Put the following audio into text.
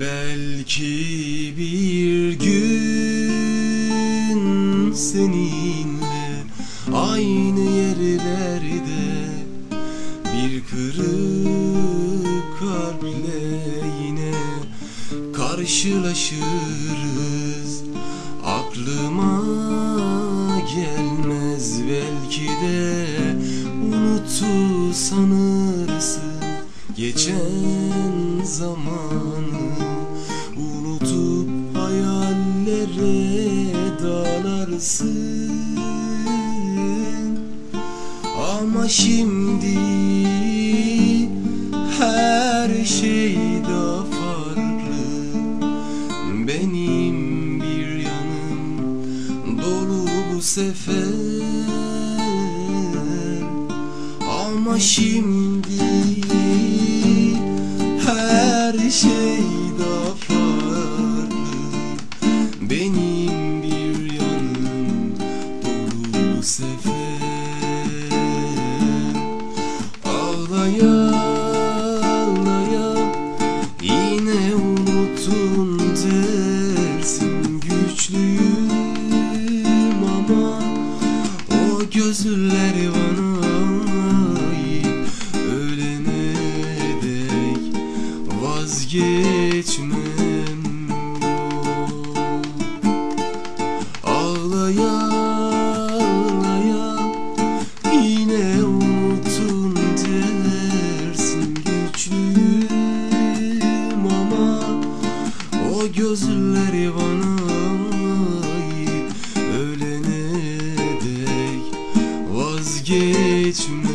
Belki bir gün seninle aynı yerlerde bir kırık kalple yine karşılaşırız aklıma gelmez. Belki de unuttu sanırsın geçen zamanı unutup hayallere dalarsın. Ama şimdi her şey daha bu sefer. Ama şimdi her şey daha farklı. Benim bir yanım dolu bu sefer. Ağlaya ağlaya Yine unuttun O gözler bana ait Ölene dek vazgeçmem. Yok Ağlaya 夜已